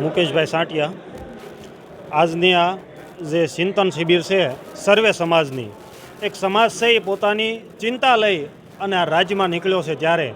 મુકેશભાઈ સાંટિયા. આજની આ જે ચિંતન શિબિર છે, સર્વે સમાજની, એક સમાજ છે એ પોતાની ચિંતા લઈ અને આ રાજ્યમાં નીકળ્યો છે ત્યારે.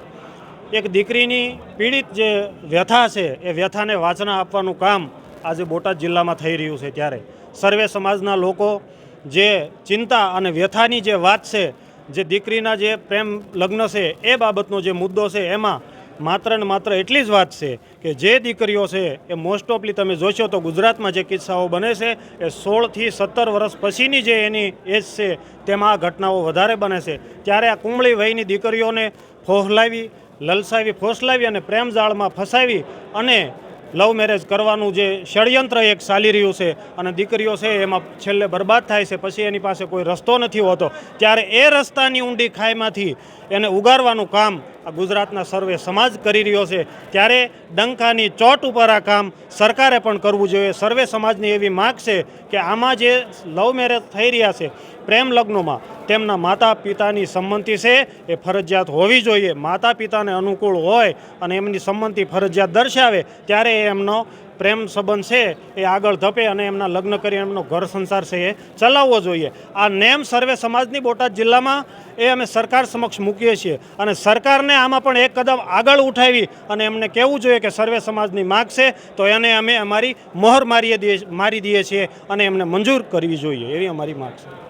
એક દીકરીની પીડિત જે વ્યથા છે, એ વ્યથાને વાચના આપવાનું કામ આજે બોટાદ જિલ્લામાં થઈ રહ્યું છે ત્યારે. સર્વે સમાજના લોકો જે ચિંતા અને વ્યથાની જે વાત છે, જે દીકરીના જે પ્રેમ લગ્ન છે, એ બાબતનો જે મુદ્દો છે, એમાં માત્ર ને માત્ર એટલી જ વાત છે કે જે દીકરીઓ છે એ મોસ્ટ ઓફલી તમે જોશો તો ગુજરાતમાં જે કિસ્સાઓ બને છે એ સોળથી સત્તર વર્ષ પછીની જે એની એજ છે તેમાં આ ઘટનાઓ વધારે બને છે. ત્યારે આ કુંબળી વયની દીકરીઓને ફોહલાવી, લલસાવી, ફોસલાવી અને પ્રેમ જાળમાં ફસાવી અને લવ મેરેજ કરવાનું જે ષડયંત્ર એક ચાલી રહ્યું છે અને દીકરીઓ છે એમાં છેલ્લે બરબાદ થાય છે, પછી એની પાસે કોઈ રસ્તો નથી હોતો. ત્યારે એ રસ્તાની ઊંડી ખાઈમાંથી એને ઉગારવાનું કામ આ ગુજરાતના સર્વે સમાજ કરી રહ્યો છે, ત્યારે ડંકાની ચોટ ઉપર આ કામ સરકારે પણ કરવું જોઈએ. સર્વે સમાજની એવી માગ છે કે આમાં જે લવ મેરેજ થઈ રહ્યા છે, પ્રેમ લગ્નોમાં તેમના માતા પિતાની સંમતિ છે એ ફરજિયાત હોવી જોઈએ. માતા પિતાને અનુકૂળ હોય અને એમની સંમતિ ફરજિયાત દર્શાવે, ત્યારે એમનો પ્રેમ સંબંધ છે એ આગળ ધપે અને એમના લગ્ન કરી એમનો ઘર સંસાર છે એ ચલાવવો જોઈએ. આ નેમ સર્વે સમાજની બોટાદ જિલ્લામાં એ અમે સરકાર સમક્ષ મૂકીએ છીએ અને સરકારને આમાં પણ એક કદમ આગળ ઉઠાવી અને એમને કહેવું જોઈએ કે સર્વે સમાજની માગ છે તો એને અમે અમારી મોહર મારી દઈએ મારી દઈએ છીએ અને એમને મંજૂર કરવી જોઈએ એવી અમારી માગ છે.